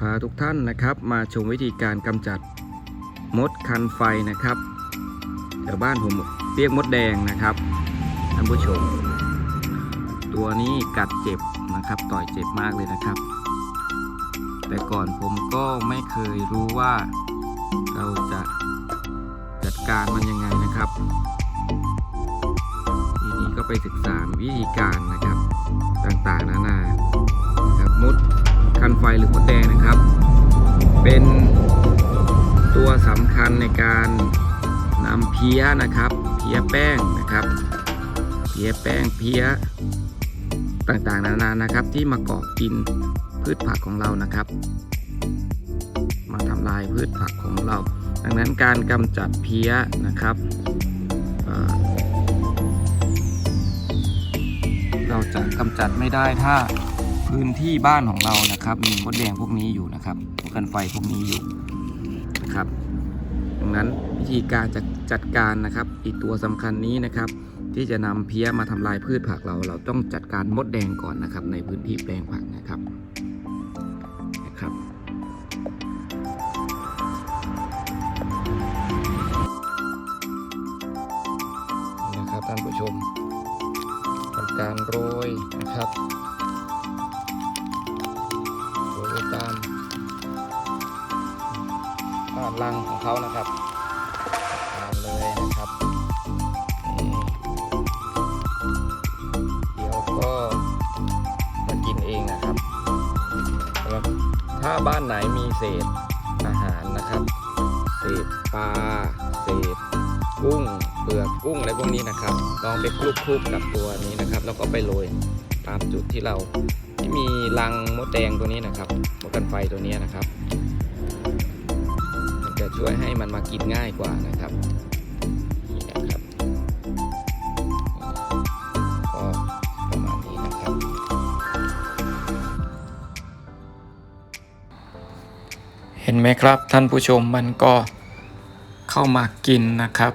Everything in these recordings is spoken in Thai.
พาทุกท่านนะครับ มาชมวิธีการกำจัดมดคันไฟนะครับแถวบ้านผมเรียกมดแดงนะครับท่านผู้ชม ตัวนี้กัดเจ็บนะครับ ต่อยเจ็บมากเลยนะครับ แต่ก่อนผมก็ไม่เคยรู้ว่าเราจะจัดการมันยังไงนะครับทีนี้ก็ไปศึกษาวิธีการนะครับต่างๆนานา ไฟหรือมดแดงนะครับ เป็นตัวสำคัญในการนำเพี้ยนะครับ เพี้ยแป้งนะครับ เพี้ยแป้งเพี้ยต่างๆนานานะครับ ที่มาเกาะกินพืชผักของเรานะครับ มาทำลายพืชผักของเรา ดังนั้นการกำจัดเพี้ยนะครับเอ่อเราจะกำจัดไม่ได้ถ้า พื้นที่บ้านของเรานะครับ มีมดแดงพวกนี้อยู่นะครับมดกันไฟพวกนี้อยู่นะครับ ดังนั้นวิธีการจะจัดการนะครับ อีกตัวสำคัญนี้นะครับ ที่จะนำเพี้ยมาทำลายพืชผักเรา เราต้องจัดการมดแดงก่อนนะครับ ในพื้นที่แปลงผักนะครับนะครับนะครับท่านผู้ชมทำการโรยนะครับ อ่ารังของเขานะครับตามเลยนะครับเดี๋ยวก็มากินเองนะครับ ถ้าบ้านไหนมีเศษอาหารนะครับ เศษปลาเศษกุ้งเปลือกกุ้งอะไรพวกนี้นะครับ ลองไปคลุกคลุกกับตัวนี้นะครับ แล้วก็ไปโรยตามจุดที่เราที่มีรังมดแดงตัวนี้นะครับมดกันไฟตัวนี้นะครับ ช่วยให้มันมากินง่ายกว่านะครับนี่นะครับก็ประมาณนี้นะครับ เห็นไหมครับท่านผู้ชมมันก็เข้ามากินนะครับ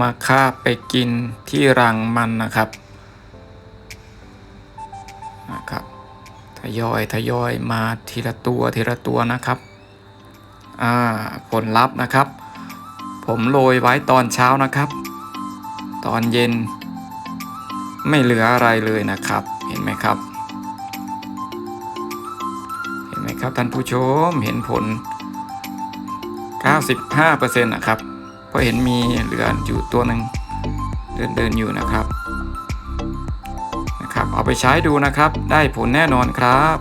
มาคาบไปกินที่รังมันนะครับนะครับทยอยทยอยมาทีละตัวทีละตัวนะครับ อ่าผลลัพธ์นะครับ ผมโรยไว้ตอนเช้านะครับ ตอนเย็น ไม่เหลืออะไรเลยนะครับ เห็นไหมครับ เห็นไหมครับท่านผู้ชมเห็นผล 95%นะครับเพราะเห็นมีเหลืออยู่ตัวหนึ่งเดินเดินอยู่นะครับนะครับ เอาไปใช้ดูนะครับ ได้ผลแน่นอนครับ